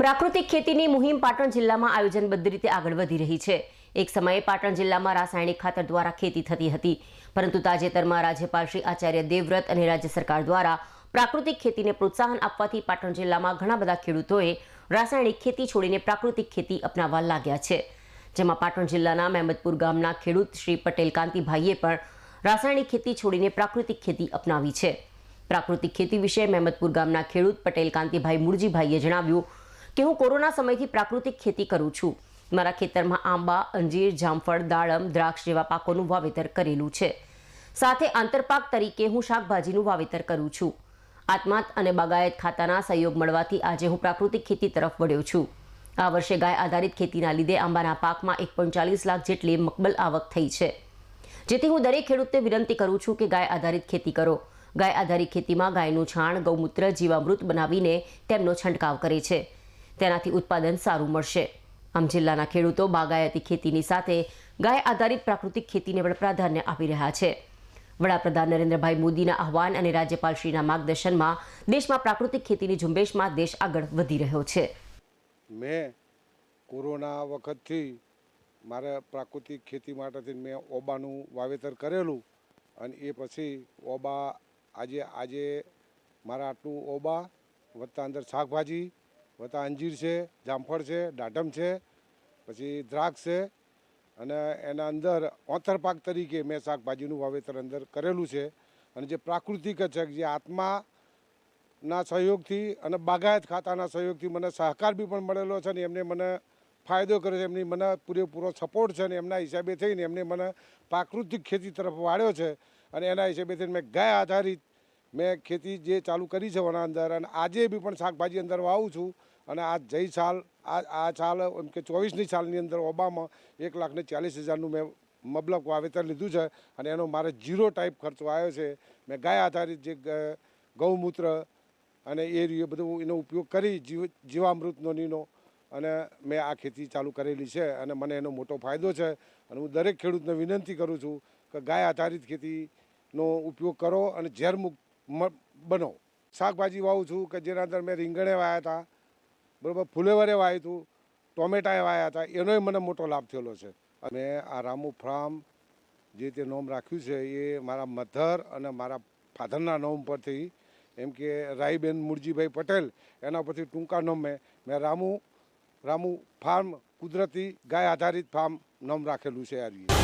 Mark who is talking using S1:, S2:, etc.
S1: પ્રાકૃતિક ખેતીની મુહિમ પાટણ જિલ્લામાં આયોજનબદ્ધ રીતે આગળ વધી રહી છે. એક સમયે પાટણ જિલ્લામાં રાસાયણિક ખાતર દ્વારા ખેતી થતી હતી. પરંતુ તાજેતરમાં રાજ્યપાલ શ્રી આચાર્ય દેવવ્રત અને રાજ્ય સરકાર દ્વારા પ્રાકૃતિક ખેતીને પ્રોત્સાહન આપવાથી પાટણ જિલ્લામાં ઘણા બધા ખેડૂતોએ રાસાયણિક ખેતી છોડીને પ્રાકૃતિક ખેતી અપનાવવા લાગ્યા છે. જેમાં પાટણ જિલ્લાના મહેમદપુર ગામના ખેડૂત શ્રી પટેલ કાંતિભાઈએ પણ રાસાયણિક ખેતી છોડીને પ્રાકૃતિક ખેતી અપનાવી છે. પ્રાકૃતિક ખેતી વિશે મહેમદપુર ગામના ખેડૂત પટેલ કાંતિભાઈ મુરજીભાઈએ જણાવ્યું કે હું કોરોના સમયથી પ્રાકૃતિક ખેતી કરું છું. મારા ખેતરમાં આંબા, અંજીર, જામફળ, દાડમ, દ્રાક્ષ જેવા પાકોનું વાવેતર કરેલું છે. સાથે આંતરપાક તરીકે હું શાકભાજીનું વાવેતર કરું છું. આત્માત અને બાગાયત ખાતાના સહયોગ મળવાથી આજે હું પ્રાકૃતિક ખેતી તરફ વળ્યો છું. આ વર્ષે ગાય આધારિત ખેતીના લીધે આંબાના પાકમાં એક લાખ જેટલી મકબલ આવક થઈ છે. જેથી હું દરેક ખેડૂતને વિનંતી કરું છું કે ગાય આધારિત ખેતી કરો. ગાય આધારિત ખેતીમાં ગાયનું છાણ, ગૌમૂત્ર, જીવામૃત બનાવીને તેમનો છંટકાવ કરે છે. તેનાથી ઉત્પાદન સારું મળશે. આમ જિલ્લાના ખેડૂતો બાગાયતી ખેતીની સાથે ગાય આધારિત પ્રાકૃતિક ખેતીને પણ પ્રાધાન્ય આપી રહ્યા છે. વડાપ્રધાન નરેન્દ્રભાઈ મોદીના આહવાન અને રાજ્યપાલશ્રીના માર્ગદર્શનમાં દેશમાં પ્રાકૃતિક ખેતીની ઝુંબેશમાં દેશ આગળ વધી રહ્યો છે.
S2: મેં કોરોના વખતથી મારે પ્રાકૃતિક ખેતી માટેથી મેં ઓબાનું વાવેતર કરેલું અને એ પછી ઓબા આજે આજે મારા આટલું ઓબા વત્તા અંદર શાકભાજી વત્તા અંજીર છે, જામફળ છે દાડમ છે, પછી દ્રાક્ષ છે અને એના અંદર ઓથર પાક તરીકે મેં શાકભાજીનું વાવેતર અંદર કરેલું છે અને જે પ્રાકૃતિક છે જે આત્માના સહયોગથી અને બાગાયત ખાતાના સહયોગથી મને સહકાર બી પણ મળેલો છે અને એમને મને ફાયદો કર્યો છે, એમની મને પૂરેપૂરો સપોર્ટ છે ને એમના હિસાબે થઈને એમને મને પ્રાકૃતિક ખેતી તરફ વાળ્યો છે અને એના હિસાબે થઈને મેં ગાય આધારિત મેં ખેતી જે ચાલુ કરી છે એના અંદર અને આજે બી પણ શાકભાજી અંદર વાવું છું. અને આ જઈ સાલ, આ આ સાલ, એમ કે ચોવીસની સાલની અંદર ઓબામાં એક લાખ ને ચાલીસ હજારનું મેં મબલક વાવેતર લીધું છે અને એનો મારે ઝીરો ટાઈપ ખર્ચો આવ્યો છે. મેં ગાય આધારિત જે ગૌમૂત્ર અને એ રીતે બધું એનો ઉપયોગ કરી જીવ જીવામૃતનો નીનો અને મેં આ ખેતી ચાલુ કરેલી છે અને મને એનો મોટો ફાયદો છે. અને હું દરેક ખેડૂતને વિનંતી કરું છું કે ગાય આધારિત ખેતીનો ઉપયોગ કરો અને ઝેરમુક્ત બનો. શાકભાજી વાવું છું કે જેના અંદર મેં રીંગણે વાયા હતા બરાબર, ફુલેવરે વાવ્યું હતું ટોમેટાએ વાયા હતા, એનોય મને મોટો લાભ થયેલો છે. અને આ રામુ ફાર્મ જે તે નોમ રાખ્યું છે, એ મારા મધર અને મારા ફાધરના નોમ પરથી, એમ કે રાઈબેન મુરજીભાઈ પટેલ, એના પરથી ટૂંકા નોમે મેં રામુ રામુ ફાર્મ કુદરતી ગાય આધારિત ફાર્મ નામ રાખેલું છે આ રીતે.